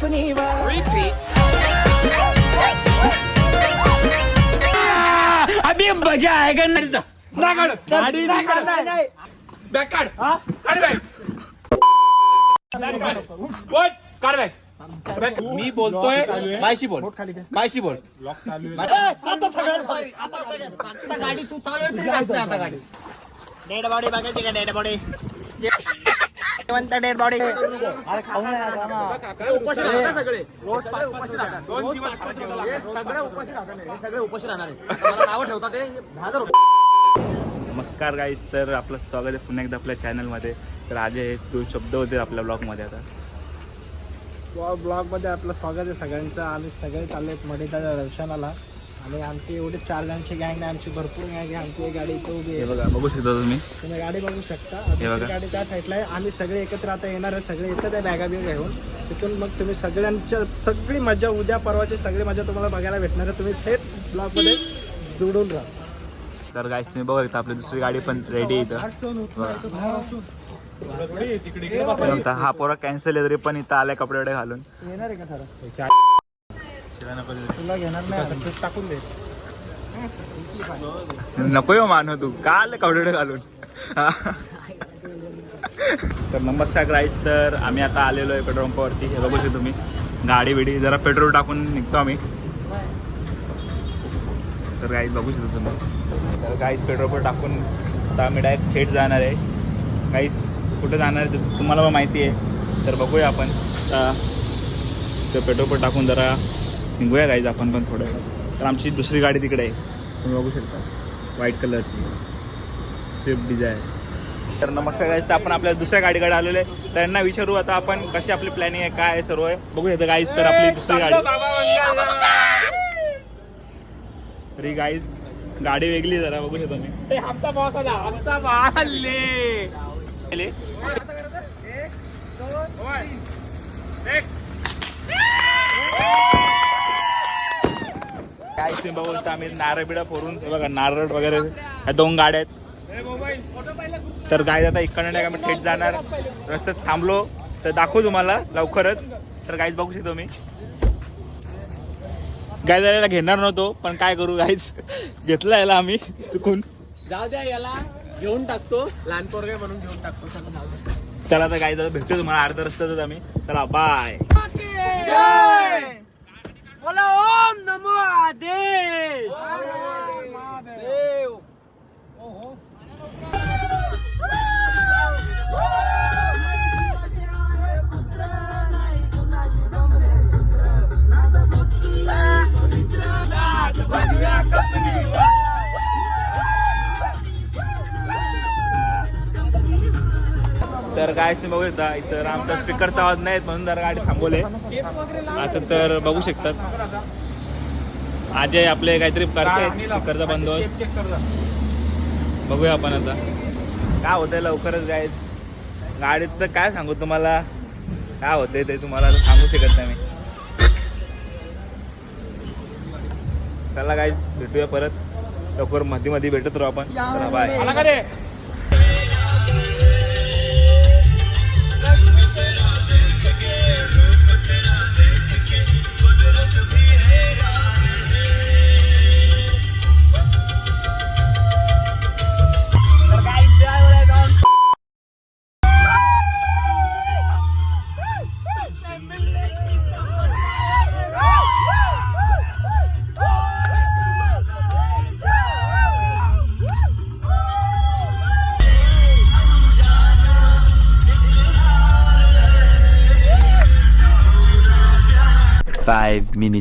कफनी अभी मजा आएगा ना गाडी बॅग काढ काढ बॅग काढ बॅग मी बोलतोय मायशी बोल. मायशी बोल. डेड बॉडी बघायची का डेड बॉडी जिवंत डेड बॉडी नमस्कार गाईज तर आपलं स्वागत आहे पुन्हा एकदा आपल्या चॅनलमध्ये तर आज हे दोन शब्द होते आपल्या ब्लॉगमध्ये आता. ब्लॉगमध्ये आपलं स्वागत आहे सगळ्यांचं. आम्ही सगळे चालले मडेदाच्या दर्शनाला. आणि आमची एवढी चार जणांची गँग नाही आमची भरपूर गँग आहे आमची एक गाडी इथं उभी हे आहे. बघा बघू शकता तुम्ही. तुम्ही गाडी बघू शकता. हे बघा. दुसरी गाडी त्या साईडला आहे. आम्ही सगळे एकत्र आता येणार आहे सगळे येतात आहे बॅगा बिगा घेऊन तिथून मग तुम्ही सगळ्यांच्या सगळी मजा उद्या परवाची सगळी मजा तुम्हाला बघायला भेटणार आहे. तुम्ही थेट ब्लॉगमध्ये जोडून राहा. तर गाईज तुम्ही बघू शकता आपली दुसरी गाडी पण रेडी आहे इथं. हा पोरा कॅन्सल आहे तरी पण इथं आलाय कपडे वडे घालून येणार आहे का खरं तुला घेणार नाही टाकून दे. नको येऊ मानव तू. का आलं कपडे वडे घालून तर नमस्कार गाईज तर आम्ही आता आलेलो आहे पेट्रोल पंपावरती हे बघू शकता तुम्ही. गाडी बिडी जरा पेट्रोल टाकून निघतो आम्ही. तर गाईज बघू शकता तुम्ही. तर गाईज पेट्रोल पंप टाकून आता आम्ही डायरेक्ट थेट जाणार आहे. गाईज कुठं जाणार आहे तुम्हाला पण माहिती आहे. तर बघूया आपण. आता ते पेट्रोल पंप टाकून जरा निघूया गाईज आपण पण थोडं तर आमची दुसरी गाडी तिकडे आहे. तुम्ही बघू शकता. व्हाईट कलरची स्विफ्ट डिझायर तर नमस्कार गाईज तर आपण आपल्या दुसऱ्या गाडीकडे आलेलो आहे. तर त्यांना विचारू आता आपण कशी आपली प्लॅनिंग आहे काय आहे सर्व आहे. बघू शकता गाईज तर आपली दुसरी गाडी. तर गाईज गाडी वेगळी जरा बघू शकतो मी आमचा बॉस आला आमचा मारले काय तुम्ही बघू शकता आम्ही नारळ बिडा फोडून हे बघा नारळ वगैरे ह्या दोन गाड्या आहेत. तर गाय आता इकडनं नाही का आम्ही थेट जाणार. रस्त्यात थांबलो तर दाखवू तुम्हाला लवकरच. तर गाईज बघू शकतो मी गाय जायला घेणार नव्हतो पण काय करू गाईज घेतला याला आम्ही चुकून. जाऊ द्या याला घेऊन टाकतो. लहान पोरगे म्हणून घेऊन टाकतो. चला आता गाय भेटतो तुम्हाला अर्धा रस्त्यातच आम्ही. चला बाय बोला ओम नमो आदेश तर काय तुम्ही बघू शकता इतर आमचा स्पीकरचा आवाज नाही म्हणून जरा गाडी थांबवले. आता तर बघू शकतात. अजय आपले काहीतरी करते स्पीकरचा बंदोबस्त. बघूया आपण आता. काय होतंय लवकरच गायच गाडीत तर काय सांगू तुम्हाला? काय होतंय ते तुम्हाला सांगू शकत नाही मी. चला गाईज भेटूया परत. लवकरमध्ये मध्ये भेटत राहू आपण. Bye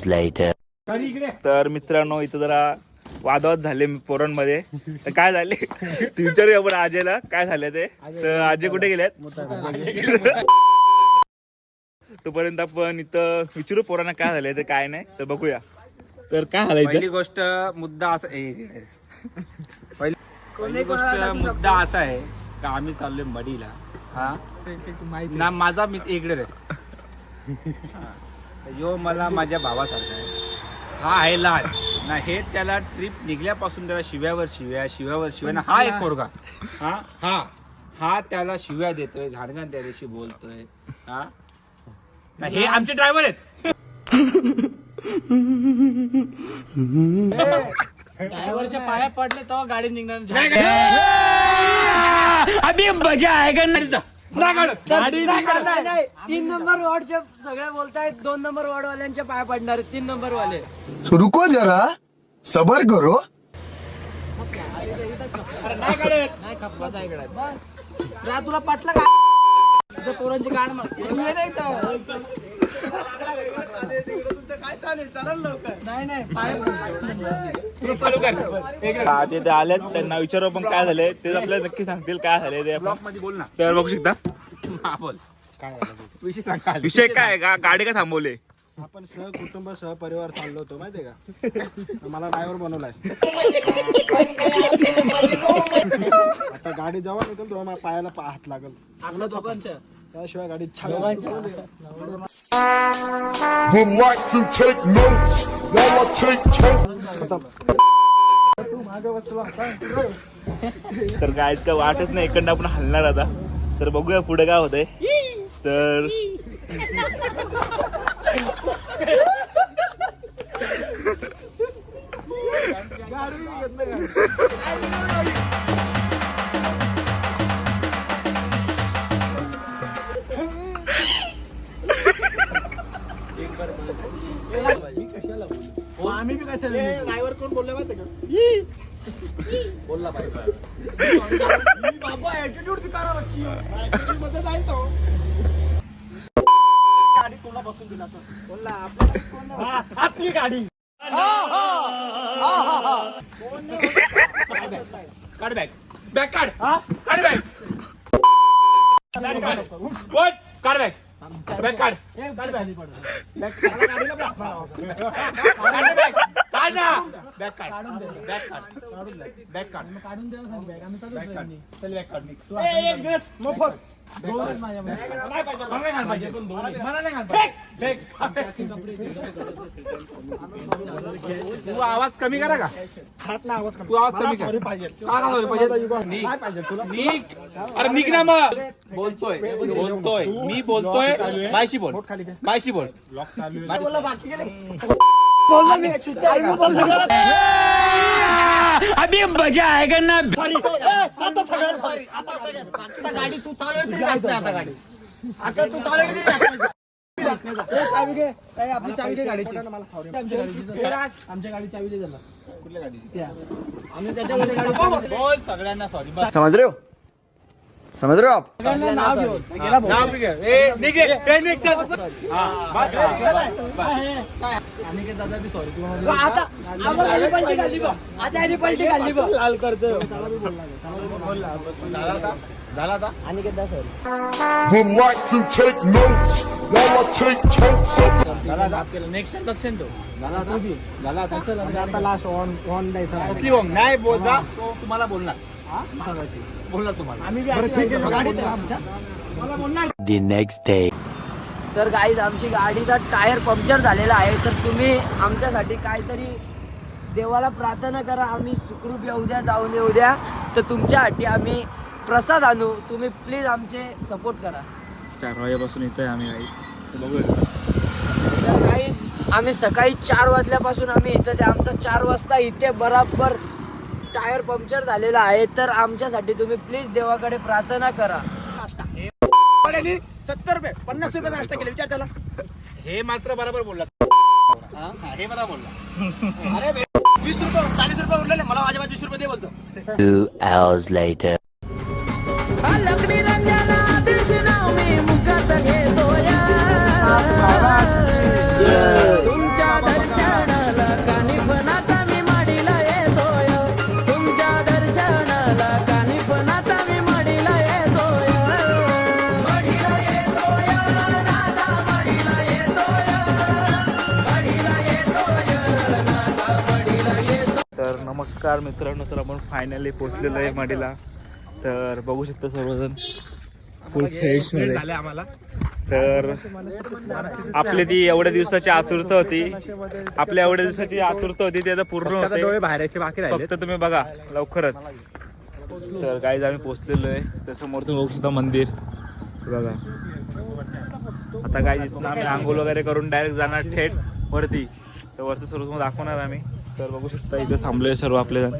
hours later. तर मित्रांनो इथं जरा वादवाद झाले पोरांमध्ये. तर काय झाले? ते विचारूया आपण आजेला. काय झाले ते? तर आजे कुठे गेलेत? तोपर्यंत आपण इथं विचारू पोरांना काय झालंय ते काय नाही. तर बघूया. तर काय झालंय पहिली गोष्ट मुद्दा असा ए, पहिली पहिली गोष्ट मुद्दा असा आहे का आम्ही चाललोय मडीला. हा? ना माझा मित्र इकडे रे. हा. तर यो मला माझ्या भावासारखा आहे. हा आहे लहान ना हे त्याला ट्रिप निघल्यापासून त्याला शिव्यावर शिव्या शिव्यावर शिव्या. ना हा एक पोरगा. हा हा. हा त्याला शिव्या देतोय घाणघाण त्या दिवशी बोलतोय. हा? ना हे आमचे ड्रायव्हर आहेत. ड्रायव्हरच्या पाया पडले तेव्हा गाडी निघणार नाही, नाही. तीन नंबर वॉर्डचे सगळे बोलतायत दोन नंबर वॉर्ड वाल्यांच्या पाया पडणार तीन नंबर वाले. तो रुको जरा सबर करो. नाही रा तुला पटलं का? इथं पोरांची गाड मार तू ये नाही इथं. नाही नाही पाय आजे ते आलेत त्यांना विचारू आपण काय झालंय. ते आपल्याला नक्की सांगतील काय झालंय ते ब्लॉकमध्ये बोल ना. तर बघू शकता. हा बोल. विषय सांग काय विषय काय? गा- गाडी का थांबवले? आपण सहकुटुंब सहपरिवार चाललो होतो माहितीये का? मला ड्रायव्हर बनवलाय. आता गाडी जेव्हा निघेल तेव्हा माझ्या पायाला पा- हात लागल. आपलं दोघांच्या त्याशिवाय गाडी. तर काय का वाटच नाही. इकडनं आपण हलणार आता. तर बघूया पुढे काय होतंय. तर आम्ही बी कसं ड्रायव्हर कोण बोलले माहिती का बोलला पाहिजे बाबा ऍटिट्यूड दिखाना बच्ची ऍटिट्यूडमध्ये जाईल तो गाडी कोणा बसून दिला बोलला आपली आपली गाडी काढ बॅग बॅग काढ काढ बॅग काढ बॅग बॅग काढ काढ बॅग काढ बॅग काढ ना बॅग काढ बॅग काढ बॅग काढ काढून सांग बॅग आम्ही चालू बॅग काढ चल बॅग काढ निघ. एक ड्रेस मोफत. दोन माझ्या मला नाही घाल पाहिजे. मला नाही घाल पाहिजे. बॅग तू आवाज कमी करा का? छाट ना आवाज तू आवाज कमी कर. पाहिजे. का का पाहिजे? काय पाहिजे तुला? निघ. अरे निघ ना मग. बोलतोय. बोलतोय. मी बोलतोय. मायशी बोल. बोट खाली घे. बोल अभी मजा आएगा ना आता सगळं सॉरी आता गाडी तू चालवली तरी जात नाही आता गाडी आता तू चालवली तरी जात नाही. चावी घे काय आपली चावी घे गाडीची मला sorry. आमच्या गाडीची आमच्या गाडी चावी दे त्याला कुठल्या गाडी त्या आम्ही त्याच्या गाडी बोल सगळ्यांना सॉरी समझ रहे हो समझ रहे हो आप झाला आता like to take notes while I take notes. Next time तो झाला आता लास्ट ऑन ऑन द्यायचा कसली बोंग नाही बोलता तो तुम्हाला बोलणार बोलणार तुम्हाला. आम्ही. तर गाईज आमची गाडीचा टायर पंक्चर झालेला आहे. तर तुम्ही आमच्यासाठी काहीतरी देवाला प्रार्थना करा. आम्ही सुखरूप येऊ द्या जाऊन येऊ द्या. तर तुमच्यासाठी आम्ही प्रसाद आणू. तुम्ही प्लीज आमचे सपोर्ट करा. चार वाजेपासून इथे आम्ही तर गाईज आम्ही सकाळी चार वाजल्यापासून आम्ही इथंच आहे. आमचा चार वाजता इथे बराबर टायर पंक्चर झालेला आहे तर आमच्यासाठी तुम्ही प्लीज देवाकडे प्रार्थना करा. सत्तर रुपये पन्नास रुपये नाश्ता केले विचार त्याला. हे मात्र बरोबर बोलला. हे? मला बोलला. वीस रुपये चाळीस रुपये उरलेले मला माझ्या वीस रुपये दे बोलतो. नमस्कार मित्रांनो तर आपण फायनली पोहोचलेलो आहे मडीला. तर बघू शकता सर्वजण फुल फ्रेश झाले आम्हाला. तर आपली ती एवढ्या दिवसाची आतुरता होती. आपल्या एवढ्या दिवसाची आतुरता होती ती आता पूर्ण होते. बाहेरचे बाकी राहिले फक्त तुम्ही बघा लवकरच. तर काही आम्ही पोहोचलेलो आहे. त्या समोर तुम्ही बघू शकता मंदिर. बघा. आता काय आम्ही आंघोळ वगैरे करून डायरेक्ट जाणार थेट वरती. तर सर्व तुम्हाला दाखवणार आम्ही. तर बघू शकता इथे थांबलोय सर्व आपले जण.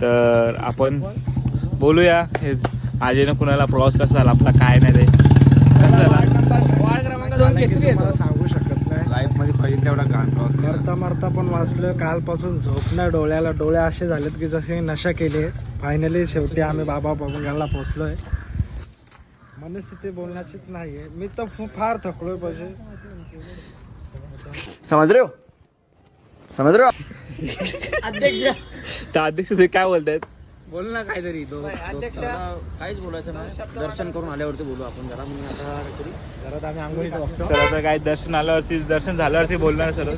तर आपण बोलूया. हे आजीनं कुणाला प्रवास कसा झाला आपला काय नाही ते. कसं झाला? मला सांगू शकत नाही लाईफमध्ये एवढा घाण प्रवास. मरता मरता पण वाचलं. कालपासून झोपणं डोळ्याला डोळे असे झालेत की जसे नशा केली. फायनली शेवटी आम्ही बाबा बंगालला पोहोचलोय. मनस्थिती बोलण्याचीच नाहीये. मी तर फार थकलोय पाहिजे समझ रहे समझ रहे हो तर अध्यक्ष ते काय बोलतायत? बोल ना काहीतरी दो काहीच बोलायचं नाही. दर्शन करून आल्यावरती बोलू आपण जरा मी आता तरी घरात आम्ही बघतो चला तर काय दर्शन आल्यावरती दर्शन झाल्यावरती बोलणार सर.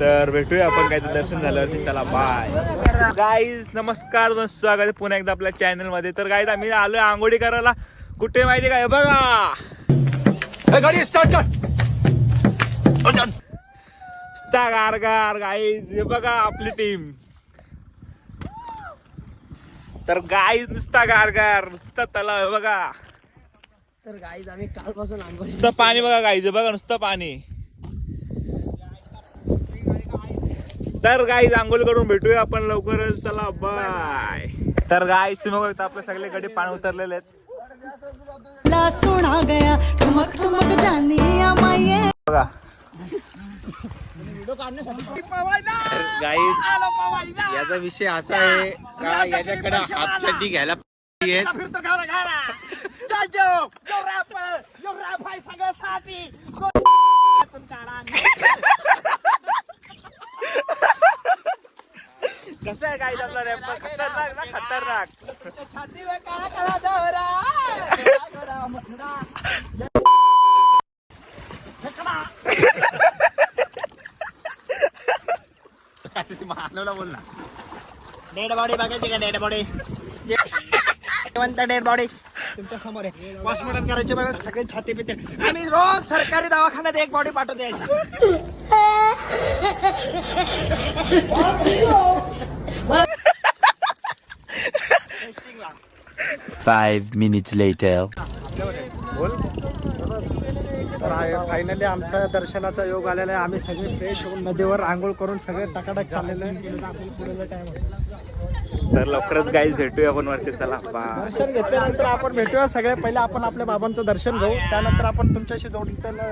तर भेटूया आपण काय ते दर्शन झाल्यावरती. चला बाय गाईज नमस्कार दोन स्वागत आहे पुन्हा एकदा आपल्या चॅनलमध्ये. तर गाईज आम्ही आलोय आंघोळी करायला. कुठे माहिती काय बघा. गाडी स्टार्ट कर. नुसता गारगार गाईज हे बघा आपली टीम तर गाईज नुसता गारगार नुसता तलाव आहे बघा. तर गाईज आम्ही कालपासून आंघोळ नुसतं पाणी बघा गाईज हे बघा नुसतं पाणी. तर गाईज आंघोळ करून भेटूया आपण लवकरच. चला बाय तर गाईज तुम्ही बघता आपले सगळे गडी पाणी उतरलेले आहेत. ला सोना गया ठुमक ठुमक जानिया माये. बघा. गाईज याचा विषय असा आहे का याच्याकडे हाफ चड्डी घ्यायला पाहिजे? कसं आहे गाईज आपला रॅप खतरनाक ना खतरनाक. मानवला बोल ना डेड बॉडी बघायची का डेड बॉडी डेड बॉडी तुमच्यासमोर आहे पोस्टमॉर्टम करायचे बघा सगळे छाती पिते आम्ही रोज सरकारी दवाखान्यात एक बॉडी पाठवते याची Five minutes later. तर फायनली आमचा दर्शनाचा योग आलेला आहे. आम्ही सगळे फ्रेश होऊन नदीवर आंघोळ करून सगळे टकाटक चाललेलो आहे. तर लवकरच गाईज भेटूया आपण वरती चला दर्शन घेतल्यानंतर आपण भेटूया सगळे. पहिले आपण आपल्या बाबांचं दर्शन घेऊ. त्यानंतर आपण तुमच्याशी जोड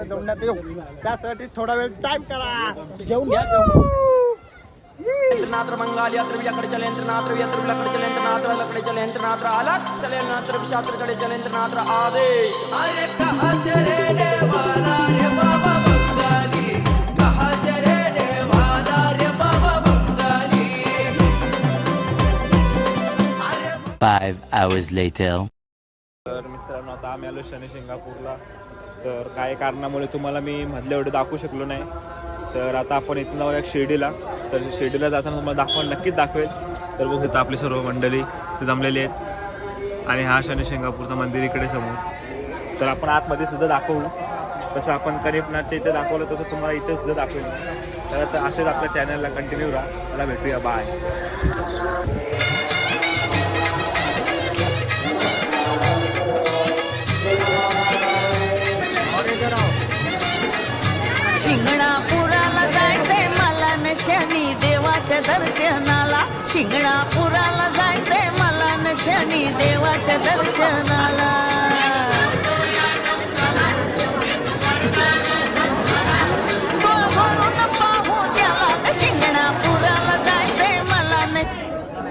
जोडण्यात येऊ. त्यासाठी थोडा वेळ टाइम करा. जेवून घ्या. यंत्रनात्र मंगाल यंत्र याकडे चले यंत्रनात्र यंत्र बिलाकडे चले यंत्रनात्र लकडे चले यंत्रनात्र आला चले यंत्रनात्र शास्त्रकडे चले यंत्रनात्र आदेश अरे कहा से रे देवाला रे बाबा बंगाली कहा से रे देवाला रे बाबा बंगाली Five hours later. तर मित्रांनो आता आम्ही आलो शनी शिंगापूरला तर काही कारणामुळे तुम्हाला मी मधल्या एवढे दाखवू शकलो नाही. तर आता आपण इथून जाऊया शिर्डीला. तर शिर्डीला जाताना तुम्हाला दाखवा नक्कीच दाखवेल. तर बघू तिथं आपली सर्व मंडळी ते जमलेली आहेत. आणि हा शनी शिंगापूरचं मंदिर इकडे समोर. तर आपण आतमध्ये सुद्धा दाखवू. तसं आपण करीपनाथच्या इथे दाखवलं तसं तुम्हाला इथे सुद्धा दाखवेल. तर असेच आपल्या चॅनलला कंटिन्यू राहा. मला भेटूया. बाय शनी देवाच्या दर्शनाला शिंगणापुराला जायचंय मला न शनी देवाच्या दर्शनाला.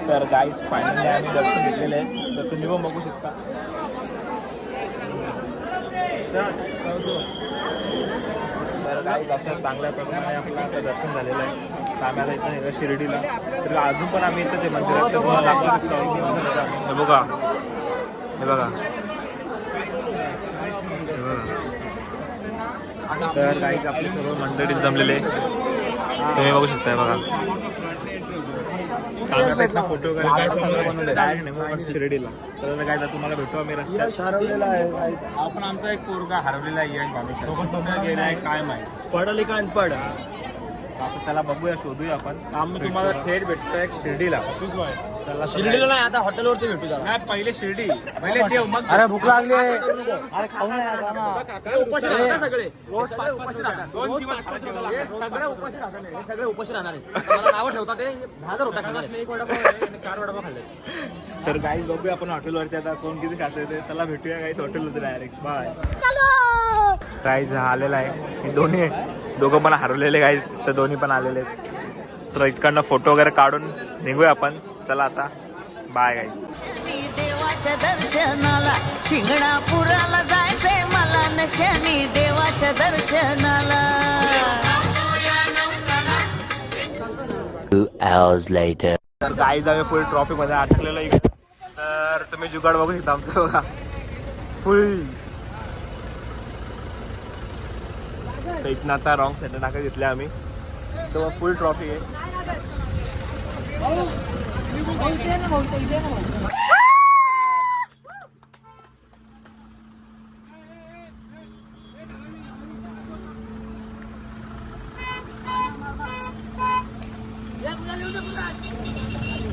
तर गाईस फायनली आम्ही दर्शन घेतलेलं आहे तर तुम्ही पण बघू शकता. तर गाईस अशा चांगल्या प्रमाणे आपलं दर्शन झालेलं आहे. तर आम्ही आता इथं निघा शिर्डीला. तर अजून पण आम्ही इथं ते मंदिरात ते तुम्हाला दाखवू शकतो हे बघा. हे बघा. हे बघा तर गाईस आपली सर्व मंडळी जमलेले. आहे. तुम्ही बघू शकता हे बघा फोटो वगैरे डायरेक्ट शिर्डीला. तर काय तर तुम्हाला भेटू आम्ही रस्त्यात. हरवलेला आहे आपण आमचा एक पोरगा हरवलेला आहे सोबत गेलाय काय माहिती. पडली का पड? आता त्याला बघूया शोधूया आपण. आम्ही तुम्हाला थेट भेटतोय शिर्डीला. त्याला शिर्डीला नाही आता हॉटेलवरती भेटू जरा. नाही पहिले शिर्डी. पहिले देव मग अरे भूक लागली. अरे खाऊ नये आता ना. उपाशी राहतात सगळे. रोज पाच उपाशी राहतात. दोन दिवस हे सगळे उपाशी राहतात. हे सगळे उपाशी राहणार आहे. मला नावं ठेवतात ते? दहा रोटा खाणार आहे. चार वडापाव खाल्ले. तर गाईज बघूया आपण हॉटेलवरती आता कोण किती खाते ते. त्याला भेटूया गाईज हॉटेलवरती डायरेक्ट बाय गाईज हा आलेला आहे. हे दोन्ही दोघं पण हरवलेले गाईज तर दोन्ही पण आलेले आहेत. तर इतकडनं फोटो वगैरे काढून निघूया आपण. चला आता. बाय शनी देवाच्या दर्शनाला शिंगणापुराला जायचंय मला नशनी. देवाच्या दर्शनाला. तर गाई जावे फुल ट्रॉफिकमध्ये अटकलेलं इकडे. तर तुम्ही जुगाड बघू शकता आमचं. बघा फुल तर इथनं आता रॉंग सेंटर टाकत घेतले आम्ही. तर फुल ट्रॉफी आहे.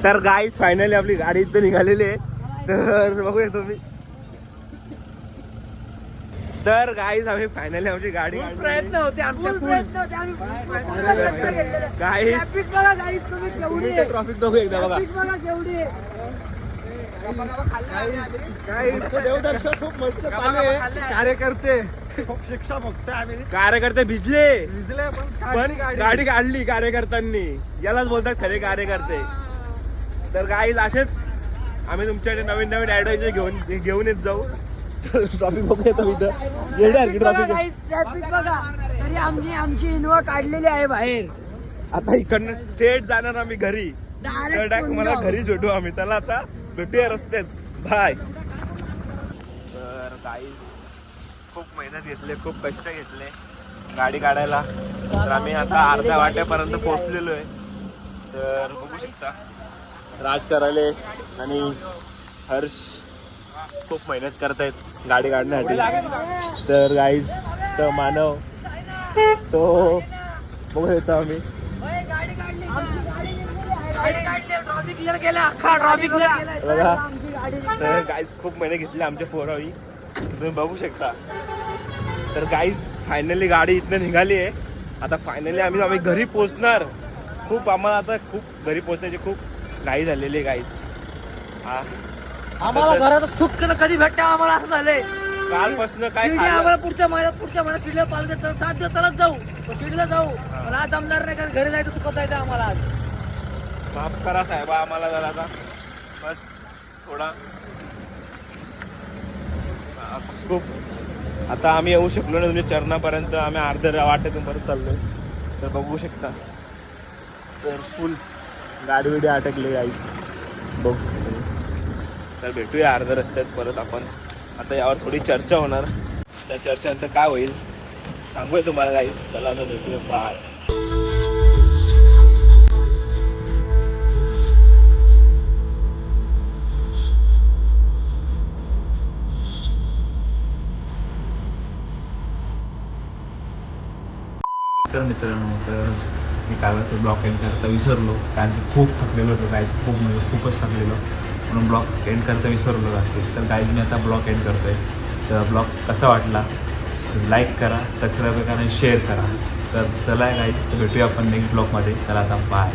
तर गाईज फायनली आपली गाडी इथं निघालेली आहे. तर बघूया तुम्ही. तर गाईज आम्ही फायनली आमची गाडी प्रयत्न होते आमचे प्रयत्न होते आम्ही. गाईज बघा guys, तुम्ही केवढी आहे. ट्रॉफिक बघू एकदा बघा. केवढी. देवदर्शन खूप मस्त कार्यकर्ते. खूप शिक्षा बघतोय आम्ही. कार्यकर्ते भिजले. भिजले पण गाडी गाडी काढली कार्यकर्त्यांनी. यालाच बोलतात खरे कार्यकर्ते. तर गाईज असेच आम्ही तुमच्याकडे नवीन नवीन ऍडव्हाइजर घेऊन घेऊन येत जाऊ. ट्रॉफिक बघू येतो इथं. येणार ट्रॉफिक बघा तरी आमची आमची इनोवा काढलेली आहे बाहेर. आता इकडनं थेट जाणार आम्ही घरी. तर मला. घरीच भेटू आम्ही. त्याला आता भेटूया रस्त्यात. बाय तर गाईज खूप मेहनत घेतले खूप कष्ट घेतले गाडी काढायला. तर आम्ही आता अर्ध्या वाट्यापर्यंत पोहोचलेलो आहे तर बघू शकता. राज करायले आणि हर्ष. खूप मेहनत करतायत गाडी काढण्यासाठी. तर गाईज तर मानव तो बघू येतो आम्ही. बघा. तर गाईज खूप महिने घेतले आमच्या फोरावी तुम्ही बघू शकता. तर गाईज फायनली गाडी इथनं निघाली आहे. आता फायनली आम्ही आम्ही घरी पोहोचणार. खूप आम्हाला आता खूप घरी पोहोचण्याची खूप घाई झालेली आहे गाईज हा. आम्हाला घरात सुख कधी भेटते आम्हाला असं झालंय. कालपासनं काय शिर्डी खाल्लं? आम्हाला पुढच्या महिन्यात पुढच्या महिन्यात शिर्डीला पालखी तर सात दिवसालाच जाऊ. पण शिर्डीला जाऊ. पण आज जमणार नाही कारण घरी जायचं चुकत जायचं आम्हाला आज? माफ करा साहेबा आम्हाला जरा आता बस थोडा. खूप आता आम्ही येऊ शकलो नाही तुमच्या चरणापर्यंत आम्ही अर्ध्या वाटेतून परत चाललोय. तर बघू शकता. तर फुल गाडी बिडी अटकली गाई बघ. तर भेटूया अर्ध्या रस्त्यात परत आपण. आता यावर थोडी चर्चा होणार. त्या चर्चेनंतर काय होईल सांगूया तुम्हाला काही. चला आता भेटूया बाय तर मित्रांनो तर मी काल ब्लॉक एंड करता विसरलो. कारण की खूप थकलेलो होतो गाईज खूप म्हणजे खूपच थकलेलो. म्हणून ब्लॉक एंड करता विसरलो रात्री तर गाईज मी आता ब्लॉक एंड करतो आहे तर ब्लॉग कसा वाटला? लाईक करा सबस्क्राईब करा आणि शेअर करा. तर चला गाईज तर भेटूया आपण नेक्स्ट ब्लॉगमध्ये चला आता बाय